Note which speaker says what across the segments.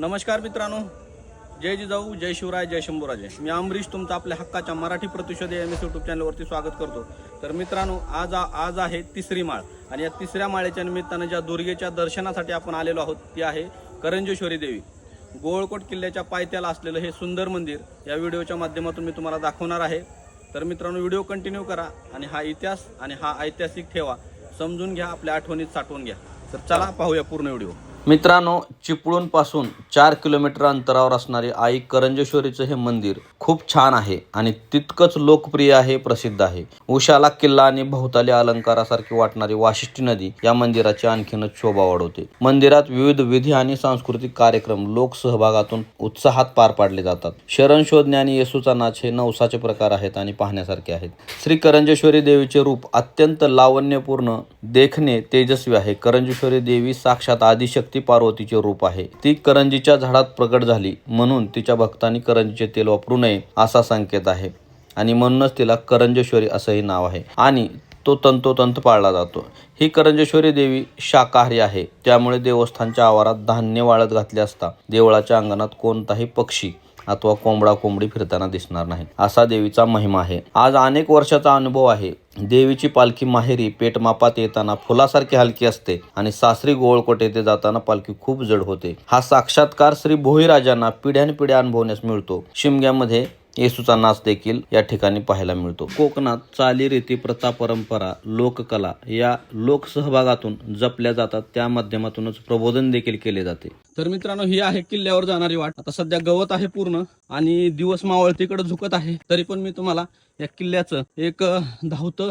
Speaker 1: नमस्कार मित्रांनो. जय जिजाऊ जय शिवराय जय शंभूराजे. मी अमरीश तुमचं आपल्या हक्काच्या मराठी प्रतिशोध एम एस यूट्यूब चॅनलवरती स्वागत करतो. तर मित्रांनो आज आज आहे तिसरी माळ. आणि या तिसऱ्या माळेच्या निमित्तानं ज्या दुर्गेच्या दर्शनासाठी आपण आलेलो आहोत ती आहे करंजेश्वरी देवी. गोळकोट किल्ल्याच्या पायथ्याला असलेलं हे सुंदर मंदिर या व्हिडिओच्या माध्यमातून मी तुम्हाला दाखवणार आहे. तर मित्रांनो व्हिडिओ कंटिन्यू करा आणि हा इतिहास आणि हा ऐतिहासिक ठेवा. समजून घ्या आपल्या आठवणीत साठवून घ्या. तर चला पाहूया पूर्ण व्हिडिओ. मित्रांनो चिपळूणपासून चार किलोमीटर अंतरावर असणारे आई करंजेश्वरीचं हे मंदिर खूप छान आहे आणि तितकंच लोकप्रिय आहे प्रसिद्ध आहे. उशाला किल्ला आणि भोवताली अलंकारासारखी वाटणारी वाशिष्ठी नदी या मंदिराची आणखीनच शोभा वाढवते. मंदिरात विविध विधी आणि सांस्कृतिक कार्यक्रम लोकसहभागातून उत्साहात पार पाडले जातात. शरण शोधणे आणि येसूचा नाच हे नवसाचे प्रकार आहेत आणि पाहण्यासारखे आहेत. श्री करंजेश्वरी देवीचे रूप अत्यंत लावण्यपूर्ण देखणे तेजस्वी आहे. करंजेश्वरी देवी साक्षात आदिशक्ती पार्वतीचे रूप आहे. ती करंजीच्या झाडात प्रकट झाली म्हणून तिच्या भक्तांनी करंजीचे तेल वापरू नये असा संकेत आहे. आणि म्हणूनच तिला करंजेश्वरी असंही नाव आहे. आणि तो तंतोतंत पाळला जातो. ही करंजेश्वरी देवी शाकाहारी आहे. त्यामुळे देवस्थानच्या आवारात धान्य वाळत घातले असता देवळाच्या अंगणात कोणताही पक्षी अथवा कोंबडा कोंबडी फिरताना दिसणार नाही असा देवीचा महिमा आहे. आज अनेक वर्षाचा अनुभव आहे. देवीची पालखी माहेरी पेटमापात येताना फुलासारखी हलकी असते आणि सासरी गोळकोट येथे जाताना पालखी खूप जड होते. हा साक्षात्कार श्री भोईराजांना पिढ्यानपिढ्या अनुभवण्यास मिळतो. शिमग्यामध्ये येसूचा नाच देखील या ठिकाणी पाहायला मिळतो. कोकणात चालीरीती प्रथा परंपरा लोककला या लोकसहभागातून जपल्या जातात. त्या माध्यमातूनच प्रबोधन देखील केले जाते. तर मित्रांनो ही आहे किल्ल्यावर जाणारी वाट. आता सध्या गवत आहे पूर्ण आणि दिवस मावळतीकडे झुकत आहे. तरी पण मी तुम्हाला या किल्ल्याचं एक धावतं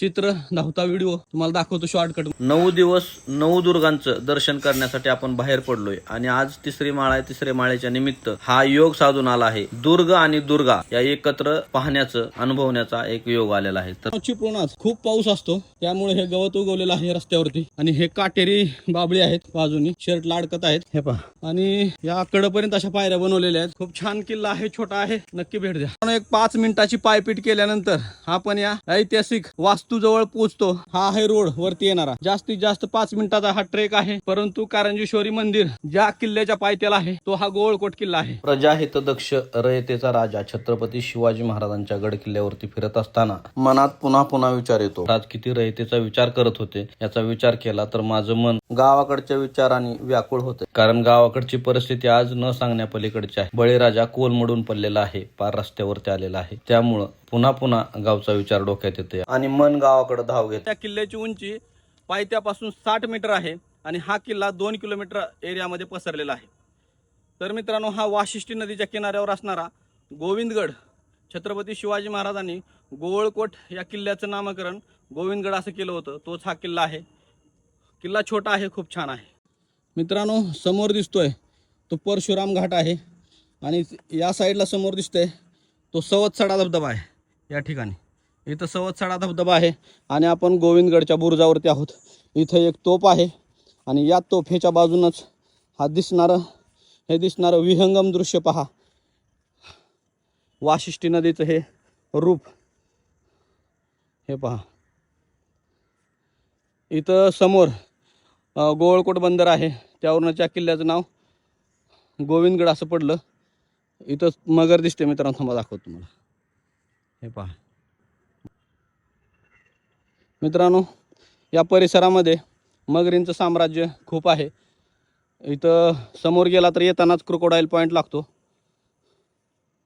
Speaker 1: चित्र धावता व्हिडिओ तुम्हाला दाखवतो शॉर्टकट नऊ दिवस नऊ दुर्गांचं दर्शन करण्यासाठी आपण बाहेर पडलोय. आणि आज तिसरी माळ आहे तिसऱ्या माळेच्या निमित्त हा योग साधून आला आहे. दुर्ग आणि दुर्गा या एकत्र पाहण्याचं अनुभवण्याचा एक योग आलेला आहे. तर चिपळूणात खूप पाऊस असतो. त्यामुळे हे गवत उगवलेलं आहे रस्त्यावरती. आणि हे काटेरी बाबळी आहेत बाजूनी. शर्ट लाडकत आहेत. हे पहा. आणि या कडपर्यंत अशा पायऱ्या बनवलेल्या आहेत. खूप छान किल्ला आहे छोटा आहे. नक्की भेट द्या. आपण एक पाच मिनिटाची पायपीट केल्यानंतर आपण या ऐतिहासिक वास्तू जवळ पोहोचतो हा आहे रोड वरती येणारा. जास्तीत जास्त पाच मिनिटाचा हा ट्रेक आहे. परंतु कारंजेश्वरी मंदिर ज्या किल्ल्याच्या पायथ्याला आहे तो हा गोळकोट किल्ला आहे. प्रजाहित दक्ष रयतेचा राजा छत्रपती शिवाजी महाराजांच्या गड किल्ल्यावरती फिरत असताना मनात पुन्हा पुन्हा विचार येतो. आज किती रयतेचा विचार करत होते याचा विचार केला तर माझं मन गावाकडच्या विचाराने व्याकुळ होते. कारण गावाकडची परिस्थिती आज न सांगण्या पलीकडची आहे. बळीराजा कोलमडून पडलेला आहे पार रस्त्यावरती आलेला आहे. त्यामुळं पुन्हा पुन्हा गावचा विचार डोक्यात येते आणि मन गावाकडे धाव घेत त्या किल्ल्याची उंची पायथ्यापासून साठ मीटर आहे आणि हा किल्ला दोन किलोमीटर एरियामध्ये पसरलेला आहे. तर मित्रांनो हा वाशिष्ठी नदीच्या किनाऱ्यावर असणारा गोविंदगड छत्रपती शिवाजी महाराजांनी गोवळकोट या किल्ल्याचं नामकरण गोविंदगड असं केलं होतं. तोच हा किल्ला आहे. किल्ला छोटा आहे खूप छान आहे. मित्रांनो समोर दिसतोय तो परशुराम घाट आहे आणि या साईडला समोर दिसतोय तो सवतसडा धबधबा आहे या ठिकाणी. इथं सवतसडा धबधबा आहे आणि आपण गोविंदगडच्या बुरुजावरती आहोत. इथं एक तोप आहे आणि या तोफेच्या बाजूनच हा दिसणारं हे दिसणारं विहंगम दृश्य पहा. वाशिष्ठी नदीचं हे रूप. हे पहा. इथं समोर गोवळकोट बंदर आहे. त्यावरूनच्या किल्ल्याचं नाव गोविंदगड असं पडलं. इथं मगर दिसते मित्रांनो थांबा दाखवतो तुम्हाला. हे पहा. मित्रांनो या परिसरामध्ये मगरींचं साम्राज्य खूप आहे. इथं समोर गेला तर येतानाच क्रोकोडाईल पॉईंट लागतो.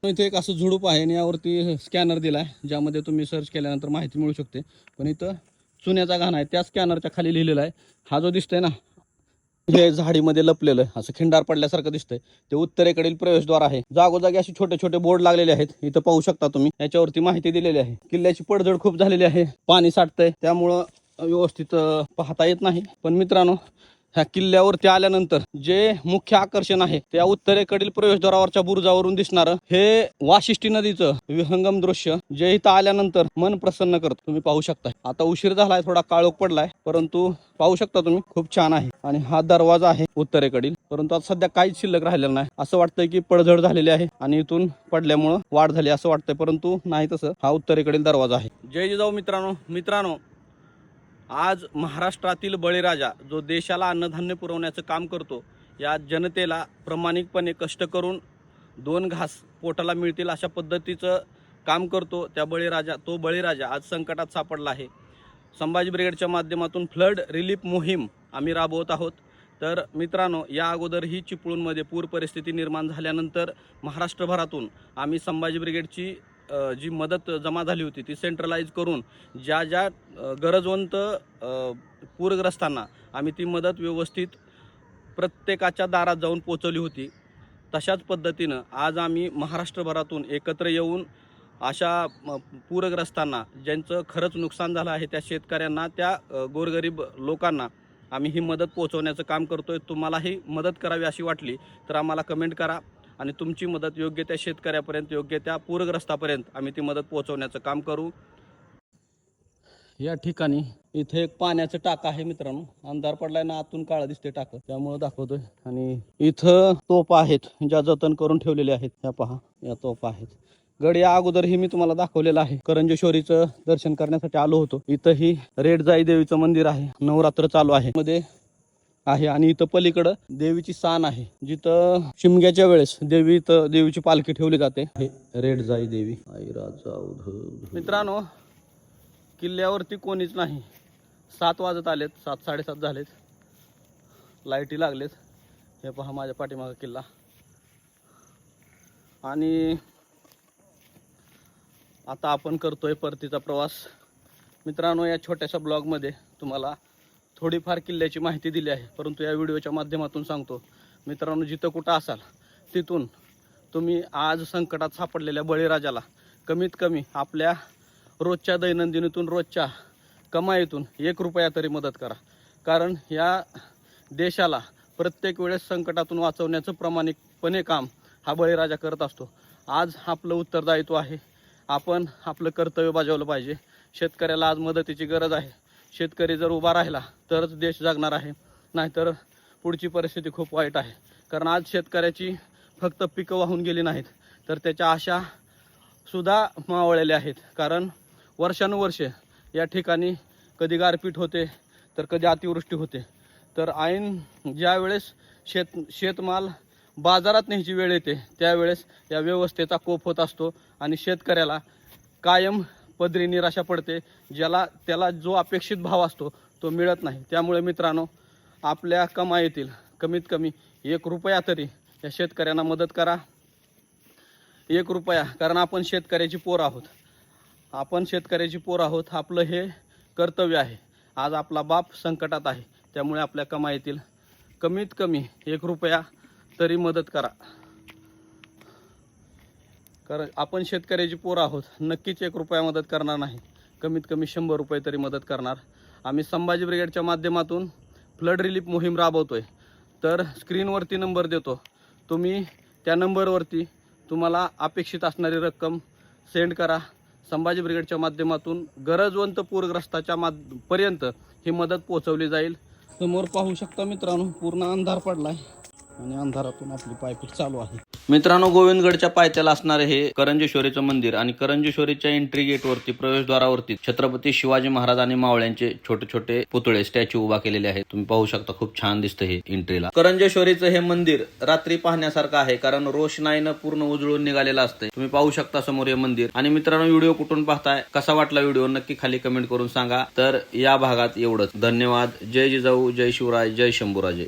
Speaker 1: इथे एक असं झुडूप आहे आणि यावरती स्कॅनर दिला आहे ज्यामध्ये तुम्ही सर्च केल्यानंतर माहिती मिळू शकते. पण इथं चुन्याचा घाण आहे त्या स्कॅनरच्या खाली लिहिलेला आहे. हा जो दिसतोय ना हे झाडीमध्ये लपलेलं आहे असं खिंडार पडल्यासारखं दिसतंय. ते उत्तरेकडील प्रवेशद्वार आहे. जागोजागी असे छोटे छोटे बोर्ड लागलेले आहेत. इथं पाहू शकता तुम्ही. याच्यावरती माहिती दिलेली आहे. किल्ल्याची पडझड खूप झालेली आहे. पाणी साठतंय. त्यामुळं व्यवस्थित पाहता येत नाही. पण मित्रांनो ह्या किल्ल्यावरती आल्यानंतर जे मुख्य आकर्षण आहे त्या उत्तरेकडील प्रवेशद्वारावरच्या बुरुजावरून दिसणार हे वाशिष्ठी नदीचं विहंगम दृश्य जे इथं आल्यानंतर मन प्रसन्न करतो. तुम्ही पाहू शकता आता उशीर झालाय थोडा काळोख पडलाय परंतु पाहू शकता तुम्ही खूप छान आहे. आणि हा दरवाजा आहे उत्तरेकडील परंतु आता सध्या काहीच शिल्लक राहिलेलं नाही. असं वाटतंय की पडझड झालेली आहे आणि इथून पडल्यामुळं वाढ झाली असं वाटतंय परंतु नाही तसं. हा उत्तरेकडील दरवाजा आहे. जय जिजाऊ मित्रांनो मित्रांनो आज महाराष्ट्रातील बळीराजा जो देशाला अन्नधान्य पुरवण्याचं काम करतो या जनतेला प्रामाणिकपणे कष्ट करून दोन घास पोटाला मिळतील अशा पद्धतीचं काम करतो त्या बळीराजा तो बळीराजा आज संकटात सापडला आहे. संभाजी ब्रिगेडच्या माध्यमातून फ्लड रिलीफ मोहीम आम्ही राबवत आहोत. तर मित्रांनो या अगोदरही चिपळूणमध्ये पूर परिस्थिती निर्माण झाल्यानंतर महाराष्ट्रभरातून आम्ही संभाजी ब्रिगेडची जी मदत जमा झाली होती ती सेंट्रलाइज करून ज्या ज्या गरजवंत पूरग्रस्तांना आम्ही ती मदत व्यवस्थित प्रत्येकाच्या दारात जाऊन पोचवली होती. तशाच पद्धतीनं आज आम्ही महाराष्ट्रभरातून एकत्र येऊन अशा पूरग्रस्तांना ज्यांचं खरंच नुकसान झालं आहे त्या शेतकऱ्यांना त्या गोरगरीब लोकांना आम्ही ही मदत पोहोचवण्याचं काम करतोय. तुम्हालाही मदत करावी अशी वाटली तर आम्हाला कमेंट करा. आणि तुमची मदत योग्य त्या शेतकऱ्यापर्यंत योग्य त्या पूरग्रस्तापर्यंत आम्ही ती मदत पोहोचवण्याचं काम करू. या ठिकाणी इथे एक पाण्याचं टाक आहे मित्रांनो. अंधार पडलाय ना आतून काळा दिसते टाक. त्यामुळे दाखवतोय. आणि इथं तोपा आहेत ज्या जतन करून ठेवलेल्या आहेत. त्या पहा या तोप आहेत. गड या अगोदरही मी तुम्हाला दाखवलेलं आहे. करंजेश्वरीचं दर्शन करण्यासाठी आलो होतो. इथंही रेडजाई देवीचं मंदिर आहे. नवरात्र चालू आहे. मध्ये आहे. आणि इथं पलीकडं देवीची सान आहे. जिथं शिमग्याच्या वेळेस देवी इथं देवीची पालखी ठेवली जाते. हे रेडजाई देवी. आई राजा मित्रांनो किल्ल्यावरती कोणीच नाही. सात वाजत आलेत. सात साडेसात झालेत. लाईटी लागलेत. हे पहा माझ्या पाठीमागं किल्ला. आणि आता आपण करतोय परतीचा प्रवास. मित्रांनो या छोट्याशा ब्लॉगमध्ये तुम्हाला थोडीफार किल्ल्याची माहिती दिली आहे परंतु या व्हिडिओच्या माध्यमातून सांगतो. मित्रांनो जिथं कुठं असाल तिथून तुम्ही आज संकटात सापडलेल्या बळीराजाला कमीत कमी आपल्या रोजच्या दैनंदिनीतून रोजच्या कमाईतून एक रुपया तरी मदत करा. कारण या देशाला प्रत्येक वेळेस संकटातून वाचवण्याचं प्रामाणिकपणे काम हा बळीराजा करत असतो. आज आपलं उत्तरदायित्व आहे. आपण आपलं कर्तव्य बजावलं पाहिजे. शेतकऱ्याला आज मदतीची गरज आहे. शेतकरी जर उभा राहिला तरच देश जगणार आहे. नाहीतर पुढची परिस्थिती खूप वाईट आहे. कारण आज शेतकऱ्याची फक्त पिकं वाहून गेली नाहीत. तर त्याच्या आशा सुद्धा मावळलेल्या आहेत. कारण वर्षानुवर्षे या ठिकाणी कधी गारपीट होते तर कधी अतिवृष्टी होते. तर ऐन ज्यावेळेस शेत शेतमाल बाजारात न्यायची वेळ येते त्यावेळेस या व्यवस्थेचा कोप होत असतो आणि शेतकऱ्याला कायम पदरी निराशा पडते ज्याला त्याला जो अपेक्षित भाव असतो तो मिळत नाही. त्यामुळे मित्रांनो आपल्या कमाईतील कमीत कमी एक रुपया तरी या शेतकऱ्यांना मदत करा. एक रुपया कारण आपण शेतकऱ्याची पोर आहोत. आपण शेतकऱ्याची पोर आहोत आपलं हे कर्तव्य आहे. आज आपला बाप संकटात आहे त्यामुळे आपल्या कमाईतील कमीत कमी एक रुपया तरी मदत करा. कारण आपण शेतकऱ्याची पोर आहोत. नक्कीच एक रुपया मदत करणार नाही. कमीत कमी शंभर रुपये तरी मदत करणार. आम्ही संभाजी ब्रिगेडच्या माध्यमातून फ्लड रिलीफ मोहीम राबवतो आहे तर स्क्रीनवरती नंबर देतो. तुम्ही त्या नंबरवरती तुम्हाला अपेक्षित असणारी रक्कम सेंड करा. संभाजी ब्रिगेडच्या माध्यमातून गरजवंत पूरग्रस्ताच्या माध पर्यंत ही मदत पोहोचवली जाईल. समोर पाहू शकता मित्रांनो पूर्ण अंधार पडला आहे आणि अंधारातून आपली पायपीट चालू आहे. मित्रांनो गोविंदगडच्या पायथ्याला असणारे हे करंजेश्वरीचं मंदिर आणि करंजेश्वरीच्या एंट्री गेटवरती प्रवेशद्वारावरती छत्रपती शिवाजी महाराज आणि मावळ्यांचे छोटे छोटे पुतळे स्टॅच्यू उभा केलेले आहेत. तुम्ही पाहू शकता खूप छान दिसतं हे एंट्रीला करंजेश्वरीचं हे मंदिर रात्री पाहण्यासारखं आहे कारण रोषणाईनं पूर्ण उजळून निघालेलं असतंय. तुम्ही पाहू शकता समोर हे मंदिर. आणि मित्रांनो व्हिडिओ कुठून पाहताय कसा वाटला व्हिडिओ नक्की खाली कमेंट करून सांगा. तर या भागात एवढंच. धन्यवाद. जय जिजाऊ जय शिवराय जय शंभूराजे.